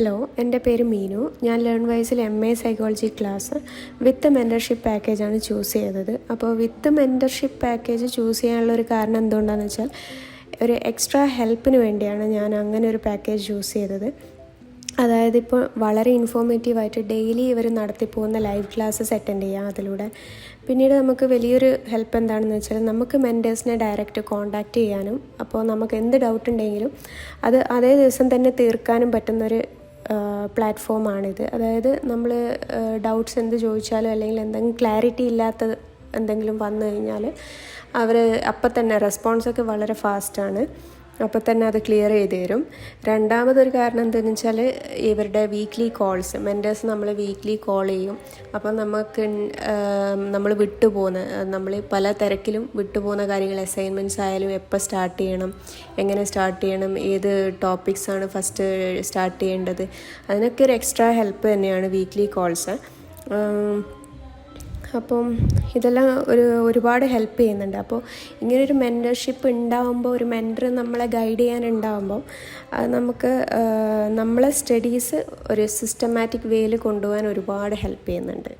Hello എന്റെ പേര് മീനു. ഞാൻ learn വൈസിൽ M A psychology class with mentorship പാക്കേജാണ് ചൂസ് ചെയ്തത്. അപ്പോൾ വിത്ത് മെന്റർഷിപ്പ് പാക്കേജ് ചൂസ് ചെയ്യാനുള്ള ഒരു കാരണം എന്തുകൊണ്ടാണെന്ന് വെച്ചാൽ ഒരു എക്സ്ട്രാ ഹെൽപ്പിന് വേണ്ടിയാണ് ഞാൻ അങ്ങനെ ഒരു പാക്കേജ് ചൂസ് ചെയ്തത്. അതായത് ഇപ്പോൾ വളരെ ഇൻഫോർമേറ്റീവായിട്ട് ഡെയിലി ഇവർ നടത്തി പോകുന്ന ലൈവ് ക്ലാസ്സസ് അറ്റൻഡ് ചെയ്യാം അതിലൂടെ. പിന്നീട് നമുക്ക് വലിയൊരു ഹെൽപ്പ് എന്താണെന്ന് വെച്ചാൽ നമുക്ക് മെന്റേഴ്സിനെ ഡയറക്റ്റ് കോൺടാക്റ്റ് ചെയ്യാനും അപ്പോൾ നമുക്ക് എന്ത് ഡൗട്ട് ഉണ്ടെങ്കിലും അത് അതേ ദിവസം തന്നെ തീർക്കാനും പറ്റുന്നൊരു പ്ലാറ്റ്ഫോമാണിത്. അതായത് നമ്മൾ ഡൗട്ട്സ് എന്ത് ചോദിച്ചാലും അല്ലെങ്കിൽ എന്തെങ്കിലും ക്ലാരിറ്റി ഇല്ലാത്ത എന്തെങ്കിലും വന്നു കഴിഞ്ഞാൽ അവർ അപ്പം തന്നെ റെസ്പോൺസൊക്കെ വളരെ ഫാസ്റ്റാണ്. അപ്പോൾ തന്നെ അത് ക്ലിയർ ചെയ്ത് തരും. രണ്ടാമതൊരു കാരണം എന്താണെന്ന് വെച്ചാൽ ഇവരുടെ വീക്ക്ലി കോൾസ് മെന്റേഴ്സ് നമ്മൾ വീക്ക്ലി കോൾ ചെയ്യും. അപ്പോൾ നമുക്ക് നമ്മൾ വിട്ടുപോകുന്ന നമ്മൾ പല തിരക്കിലും വിട്ടുപോകുന്ന കാര്യങ്ങൾ അസൈൻമെന്റ്സ് ആയാലും എപ്പോൾ സ്റ്റാർട്ട് ചെയ്യണം എങ്ങനെ സ്റ്റാർട്ട് ചെയ്യണം ഏത് ടോപ്പിക്സ് ആണ് ഫസ്റ്റ് സ്റ്റാർട്ട് ചെയ്യേണ്ടത്. അതിനൊക്കെ ഒരു എക്സ്ട്രാ ഹെൽപ്പ് തന്നെയാണ് വീക്ക്ലി കോൾസ് അപ്പം ഇതെല്ലാം ഒരു ഒരുപാട് ഹെൽപ്പ് ചെയ്യുന്നുണ്ട്. അപ്പോൾ ഇങ്ങനൊരു മെന്റർഷിപ്പ് ഉണ്ടാവുമ്പോൾ ഒരു മെന്റർ നമ്മളെ ഗൈഡ് ചെയ്യാൻ ഉണ്ടാകുമ്പോൾ നമുക്ക് നമ്മളെ സ്റ്റഡീസ് ഒരു സിസ്റ്റമാറ്റിക് വേയിൽ കൊണ്ടുപോകാൻ ഒരുപാട് ഹെൽപ്പ് ചെയ്യുന്നുണ്ട്.